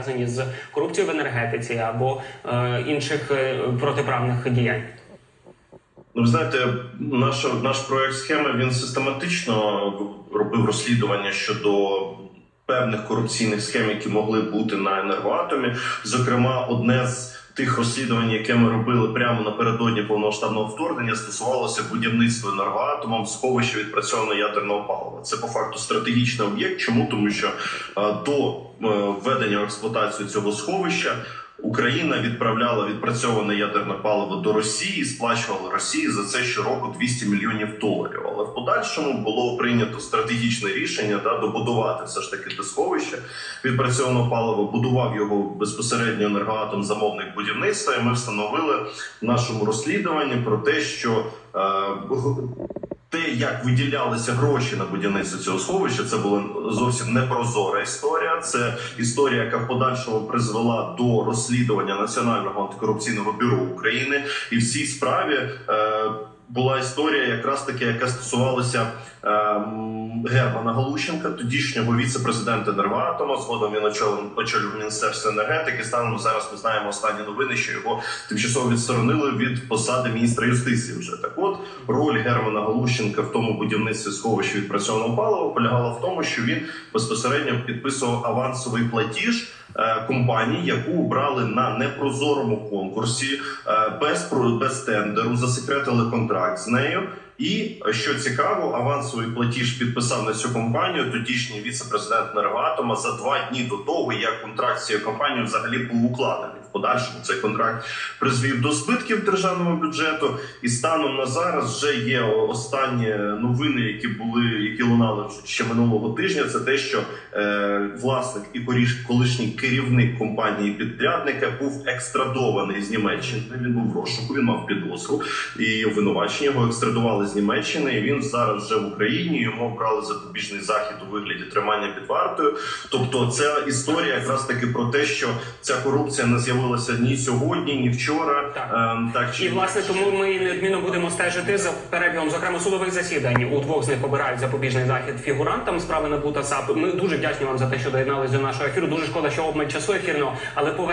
пов'язані з корупцією в енергетиці або е, інших е, протиправних діянь? Ну, ви знаєте, наш, наш проект схеми він систематично робив розслідування щодо певних корупційних схем, які могли бути на енергоатомі. Зокрема, одне з тих розслідувань, яке ми робили прямо напередодні повномасштабного вторгнення, стосувалося будівництва енергоатомом сховища відпрацьованого ядерного палива. Це по факту стратегічний об'єкт. Чому тому, що е, до введення в експлуатацію цього сховища. Україна відправляла відпрацьоване ядерне паливо до Росії, сплачувала Росії за це щороку 200 мільйонів доларів. Але в подальшому було прийнято стратегічне рішення да, добудувати все ж таки те сховище відпрацьованого палива. Будував його безпосередньо енергоатом замовник будівництва. І ми встановили в нашому розслідуванні про те, що е, те, як виділялися гроші на будівництво цього сховища, це була зовсім непрозора історія. Це історія, яка в подальшому призвела до розслідування Національного антикорупційного бюро України, і в цій справі. Е, була історія, якраз таки, яка стосувалася е, Германа Галущенка, тодішнього віце-президента Енергоатома. Згодом він очолював міністерство енергетики. Станом зараз ми знаємо останні новини, що його тимчасово відсторонили від посади міністра юстиції. Вже так, от роль Германа Галущенка в тому будівництві сховища відпрацьованого палива полягала в тому, що він безпосередньо підписував авансовий платіж е, компанії, яку обрали на непрозорому конкурсі, е, без без тендеру, засекретили контракт з нею. І е, що цікаво, авансовий платіж підписав на цю компанію тодішній віце-президент Нергатома за два дні до того, як контракт з цією компанією взагалі був укладений. Подальшому цей контракт призвів до збитків державному бюджету, і станом на зараз вже є останні новини, які були, які лунали ще минулого тижня. Це те, що е, власник і колишній керівник компанії підрядника був екстрадований з Німеччини. Він був в розшуку, він мав підозру і обвинувачення його екстрадували з Німеччини. І він зараз вже в Україні. Йому обрали запобіжний захід у вигляді тримання під вартою. Тобто, ця історія якраз таки про те, що ця корупція не з'явилася ні сьогодні, ні вчора. Так. Ем, так чи І власне тому ми неодмінно будемо стежити за перебігом, зокрема судових засідань. У двох з них обирають запобіжний захід фігурантам справи набута САП. Ми дуже вдячні вам за те, що доєдналися до нашого ефіру. Дуже шкода, що обмаль часу ефірного, але повернемо.